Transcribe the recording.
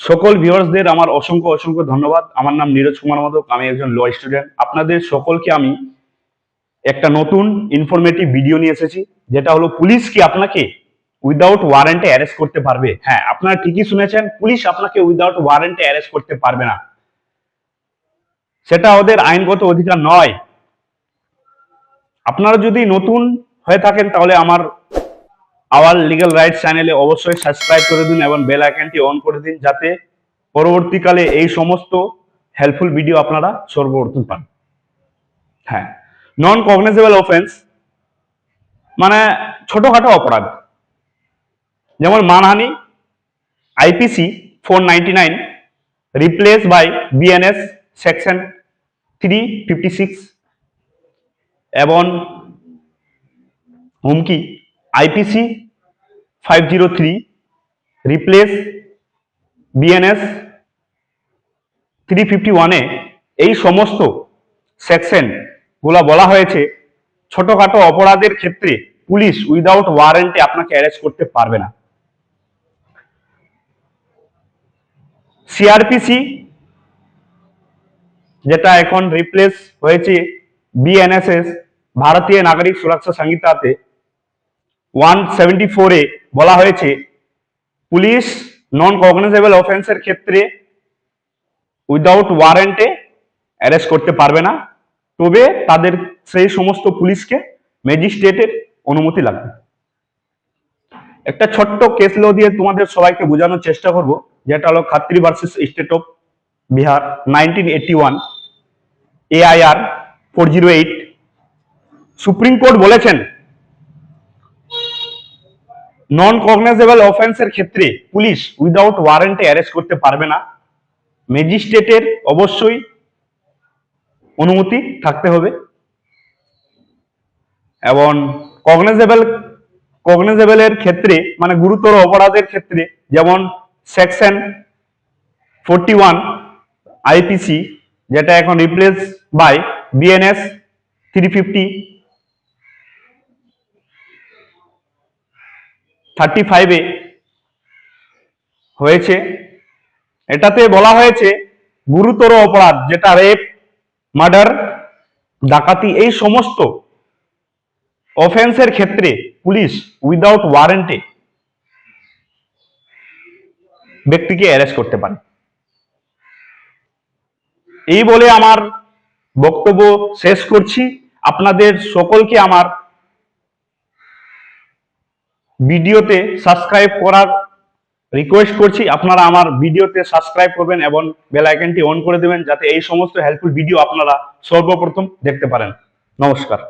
সকল ভিউয়ার্সদের আমার অসংখ্য অসংখ্য ধন্যবাদ। আমার নাম নীরজ কুমার মাধব আমি একজন ল স্টুডেন্ট আপনাদের সকলকে আমি একটা নতুন ইনফরমেটিভ ভিডিও নিয়ে এসেছি, যেটা হলো পুলিশ কি আপনাকে উইদাউট ওয়ারেন্টে অ্যারেস্ট করতে পারবে? হ্যাঁ আপনারা ঠিকই শুনেছেন, পুলিশ আপনাকে উইদাউট ওয়ারেন্টে অ্যারেস্ট করতে পারবে না। সেটা ওদের আইনগত অধিকার নয়। আপনারা যদি নতুন হয়ে থাকেন, তাহলে আমার আওয়ার লিগ্যাল রাইটস চ্যানেলে অবশ্যই সাবস্ক্রাইব করে দিন এবং বেল আইকনটি অন করে দিন যাতে পরবর্তীকালে এই সমস্ত হেল্পফুল ভিডিও আপনারা সর্বপ্রথম পান। হ্যাঁ নন কগনাইজেবল অফেন্স মানে ছোটখাটো অপরাধ। যেমন মানহানি IPC four nine replace by BNS section three fifty six এবং হুমকি IPC five zero three replace BNS three fifty ওয়ানে এই সমস্ত সেকশনগুলা বলা হয়েছে, ছোটখাটো অপরাধের ক্ষেত্রে পুলিশ উইদাউট ওয়ারেন্টে আপনাকে অ্যারেস্ট করতে পারবে না। সিআরপিসি যেটা এখন রিপ্লেস হয়েছে বিএনএসএস ভারতীয় নাগরিক সুরক্ষা সংহিতাতে ওয়ান সেভেন্টি ফোরে বলা হয়েছে, পুলিশ নন কগনাইজেবল অফেন্সের ক্ষেত্রে উইদাউট ওয়ারেন্টে অ্যারেস্ট করতে পারবে না। তবে তাদের সেই সমস্ত পুলিশকে ম্যাজিস্ট্রেটের অনুমতি লাগবে। একটা ছোট্ট কেস ল দিয়ে তোমাদের সবাইকে বোঝানোর চেষ্টা করব, যেটা হলো Khatri versus state of Bihar nineteen eighty one AIR four zero eight Supreme Court বলেছেন নন কগনাইজেবল অফেন্সের ক্ষেত্রে পুলিশ উইদাউট ওয়ারেন্টে অ্যারেস্ট করতে পারবে না। ম্যাজিস্ট্রেটের অবশ্যই অনুমতি থাকতে হবে। এবং কগনাইজেবল কগনাইজেবলের ক্ষেত্রে মানে গুরুতর অপরাধের ক্ষেত্রে, যেমন সেকশন ফোরটি ওয়ান আইপিসি যেটা এখন replace by BNS three fifty thirty ফাইভে হয়েছে। এটাতে বলা হয়েছে, গুরুতর অপরাধ, যেটা রেপ মার্ডার ডাকাতি, এই সমস্ত অফেন্সের ক্ষেত্রে পুলিশ উইদাউট ওয়ারেন্টে ব্যক্তিকে অ্যারেস্ট করতে পারে। এই বলে আমার বক্তব্য শেষ করছি। আপনাদের সকলকে আমার ভিডিওতে সাবস্ক্রাইব করার রিকোয়েস্ট করছি। আপনারা আমার ভিডিওতে সাবস্ক্রাইব করবেন এবং বেল আইকনটি অন করে দেবেন, যাতে এই সমস্ত হেল্পফুল ভিডিও আপনারা সর্বপ্রথম দেখতে পারেন। নমস্কার।